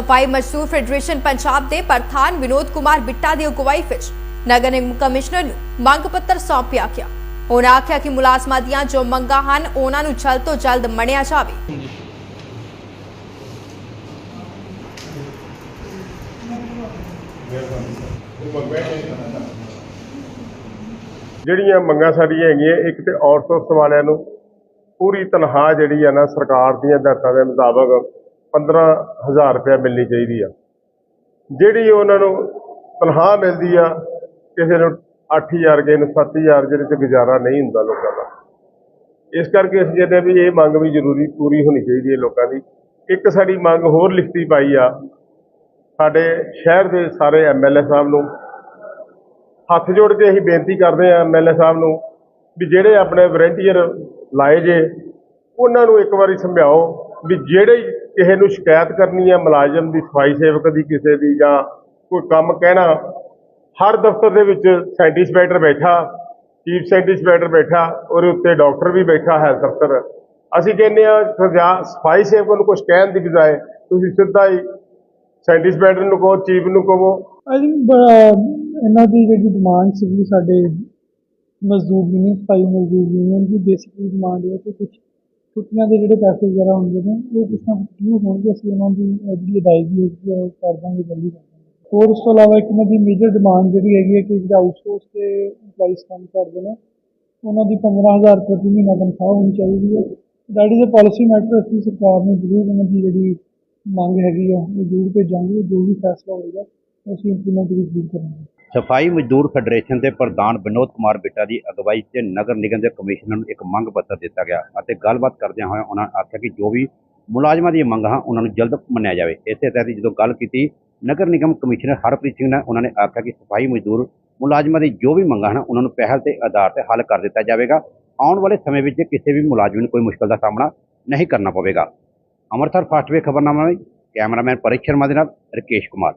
ਸਫ਼ਾਈ ਮਜ਼ਦੂਰ ਫੈਡਰੇਸ਼ਨ ਪੰਜਾਬ ਦੇ ਪ੍ਰਧਾਨ ਵਿਨੋਦ ਕੁਮਾਰ ਬਿੱਟਾ ਦੀ ਅਗਵਾਈ ਵਿੱਚ ਨਗਰ ਨਿਗਮ ਕਮਿਸ਼ਨਰ ਨੂੰ ਮੰਗ ਪੱਤਰ ਸੌਂਪਿਆ ਗਿਆ। ਉਹਨਾਂ ਆਖਿਆ ਕਿ ਮੁਲਾਜ਼ਮਾਂ ਦੀਆਂ ਜੋ ਮੰਗਾਂ ਹਨ, ਉਹਨਾਂ ਨੂੰ ਜਲਦ ਤੋਂ ਜਲਦ ਮੰਨਿਆ ਜਾਵੇ। ਜਿਹੜੀਆਂ ਮੰਗਾਂ ਸਾਡੀਆਂ ਹੈਗੀਆਂ, ਇੱਕ ਤੇ ਆਊਟਸੋਰਸ ਵਾਲਿਆਂ ਨੂੰ ਪੂਰੀ ਤਨਖਾਹ ਜਿਹੜੀ ਆ ਨਾ ਸਰਕਾਰ ਦੀਆਂ ਹਦਾਇਤਾਂ ਦੇ ਮੁਤਾਬਕ 15000 ਰੁਪਏ ਮਿਲਣੀ ਚਾਹੀਦੀ ਆ। ਜਿਹੜੀ ਉਹਨਾਂ ਨੂੰ ਤਨਖਾਹ ਮਿਲਦੀ ਆ, ਕਿਸੇ ਨੂੰ 8000 ਕਿਸੇ ਨੂੰ 7000 ਜਿਹਦੇ ਚ ਗੁਜ਼ਾਰਾ ਨਹੀਂ ਹੁੰਦਾ ਲੋਕਾਂ ਦਾ। ਇਸ ਕਰਕੇ ਅਸੀਂ ਕਹਿੰਦੇ ਵੀ ਇਹ ਮੰਗ ਵੀ ਜ਼ਰੂਰੀ ਪੂਰੀ ਹੋਣੀ ਚਾਹੀਦੀ ਹੈ ਲੋਕਾਂ ਦੀ। ਇੱਕ ਸਾਡੀ ਮੰਗ ਹੋਰ ਲਿਖਤੀ ਪਾਈ ਆ, ਸਾਡੇ ਸ਼ਹਿਰ ਦੇ ਸਾਰੇ ਐਮਐਲਏ ਸਾਹਿਬ ਨੂੰ। ਹੱਥ ਜੋੜ ਕੇ ਅਸੀਂ ਬੇਨਤੀ ਕਰਦੇ ਹਾਂ ਐਮਐਲਏ ਸਾਹਿਬ ਨੂੰ ਵੀ ਜਿਹੜੇ ਆਪਣੇ ਵਲੰਟੀਅਰ ਲਾਏ ਜੇ, ਉਹਨਾਂ ਨੂੰ ਇੱਕ ਵਾਰੀ ਸਮਝਾਓ ਵੀ ਜਿਹੜੇ ਕਿਸੇ ਨੂੰ ਸ਼ਿਕਾਇਤ ਕਰਨੀ ਹੈ, ਮੁਲਾਜ਼ਮ ਦੀ, ਸਫ਼ਾਈ ਸੇਵਕ ਦੀ, ਕਿਸੇ ਦੀ ਜਾਂ ਕੋਈ ਕੰਮ ਕਹਿਣਾ, ਹਰ ਦਫ਼ਤਰ ਦੇ ਵਿੱਚ ਸਾਇੰਟਿਸਟ ਇੰਸਪੈਕਟਰ ਬੈਠਾ, ਚੀਫ ਸਾਇੰਟਿਸਟ ਇੰਸਪੈਕਟਰ ਬੈਠਾ, ਉਹਦੇ ਉੱਤੇ ਡਾਕਟਰ ਵੀ ਬੈਠਾ ਹੈ ਦਫ਼ਤਰ। ਅਸੀਂ ਕਹਿੰਦੇ ਆ ਜਾਂ ਸਫ਼ਾਈ ਸੇਵਕ ਨੂੰ ਕੁਝ ਕਹਿਣ ਦੀ ਬਜਾਏ, ਤੁਸੀਂ ਸਿੱਧਾ ਹੀ ਸਾਇੰਟਿਸਟ ਇੰਸਪੈਕਟਰ ਨੂੰ ਕਹੋ, ਚੀਫ ਨੂੰ ਕਹੋ। ਆਈ ਥਿੰਕ ਇਹਨਾਂ ਦੀ ਜਿਹੜੀ ਡਿਮਾਂਡ ਸੀਗੀ, ਸਾਡੇ ਮਜ਼ਦੂਰ ਯੂਨੀਅਨ ਸਫ਼ਾਈ ਮਜ਼ਦੂਰ ਯੂਨੀਅਨ ਦੀ ਬੇਸਿਕਲੀ ਡਿਮਾਂਡ ਇਹ ਹੈ ਕਿ ਕੁਝ ਛੁੱਟੀਆਂ ਦੇ ਜਿਹੜੇ ਪੈਸੇ ਵਗੈਰਾ ਹੁੰਦੇ ਨੇ ਉਹ ਕਿਸ ਤਰ੍ਹਾਂ ਡਿਊ ਹੋਣਗੇ ਅਸੀਂ ਉਹਨਾਂ ਦੀ ਅਹ, ਜਿਹੜੀ ਅਦਾਇਗੀ ਹੈਗੀ ਆ ਉਹ ਕਰ ਦਾਂਗੇ ਜਲਦੀ ਕਰ ਦਾਂਗੇ। ਹੋਰ ਉਸ ਤੋਂ ਇਲਾਵਾ ਇੱਕ ਉਹਨਾਂ ਦੀ ਮੇਜਰ ਡਿਮਾਂਡ ਜਿਹੜੀ ਹੈਗੀ ਹੈ ਕਿ ਜਿਹੜਾ ਆਊਟਸੋਰਸ ਤੇ ਇੰਪਲਾਈਜ਼ ਕੰਮ ਕਰਦੇ ਨੇ ਉਹਨਾਂ ਦੀ 15000 ਪ੍ਰਤੀ ਮਹੀਨਾ ਤਨਖਾਹ ਹੋਣੀ ਚਾਹੀਦੀ ਹੈ। That is a policy matter ਅਸੀਂ ਸਰਕਾਰ ਨੂੰ ਜ਼ਰੂਰ ਉਹਨਾਂ ਦੀ ਜਿਹੜੀ ਮੰਗ ਹੈਗੀ ਆ ਉਹ ਜ਼ਰੂਰ ਭੇਜਾਂਗੇ ਜੋ ਵੀ ਫੈਸਲਾ ਹੋਏਗਾ। ਅਸੀਂ ਇੰਪਲੀਮੈਂਟ ਵੀ ਜ਼ਰੂਰ ਕਰਾਂਗੇ। ਸਫ਼ਾਈ ਮਜ਼ਦੂਰ ਫੈਡਰੇਸ਼ਨ ਦੇ ਪ੍ਰਧਾਨ ਵਿਨੋਦ ਕੁਮਾਰ ਬਿੱਟਾ ਦੀ ਅਗਵਾਈ 'ਚ ਨਗਰ ਨਿਗਮ ਦੇ ਕਮਿਸ਼ਨਰ ਨੂੰ ਇੱਕ ਮੰਗ ਪੱਤਰ ਦਿੱਤਾ ਗਿਆ ਅਤੇ ਗੱਲਬਾਤ ਕਰਦਿਆਂ ਹੋਇਆਂ ਉਹਨਾਂ ਨੇ ਆਖਿਆ ਕਿ ਜੋ ਵੀ ਮੁਲਾਜ਼ਮਾਂ ਦੀਆਂ ਮੰਗਾਂ ਹਨ, ਉਹਨਾਂ ਨੂੰ ਜਲਦ ਮੰਨਿਆ ਜਾਵੇ। ਇਸੇ ਤਹਿਤ ਜਦੋਂ ਗੱਲ ਕੀਤੀ, ਨਗਰ ਨਿਗਮ ਕਮਿਸ਼ਨਰ ਹਰਪ੍ਰੀਤ ਸਿੰਘ ਨੇ ਉਹਨਾਂ ਨੇ ਆਖਿਆ ਕਿ ਸਫ਼ਾਈ ਮਜ਼ਦੂਰ ਮੁਲਾਜ਼ਮਾਂ ਦੀ ਜੋ ਵੀ ਮੰਗਾਂ ਹਨ, ਉਹਨਾਂ ਨੂੰ ਪਹਿਲ ਦੇ ਆਧਾਰ ਤੇ ਹੱਲ ਕਰ ਦਿੱਤਾ ਜਾਵੇਗਾ। ਆਉਣ ਵਾਲੇ ਸਮੇਂ ਵਿੱਚ ਕਿਸੇ ਵੀ ਮੁਲਾਜ਼ਮ ਨੂੰ ਕੋਈ ਮੁਸ਼ਕਲ ਦਾ ਸਾਹਮਣਾ ਨਹੀਂ ਕਰਨਾ ਪਵੇਗਾ। ਅੰਮ੍ਰਿਤਸਰ ਫਾਸਟ ਵੇ ਖਬਰਨਾਮਾ ਵਿੱਚ ਕੈਮਰਾਮੈਨ ਪਰਿਕ ਸ਼ਰਮਾ ਦੇ ਨਾਲ ਰਕੇਸ਼ ਕੁਮਾਰ।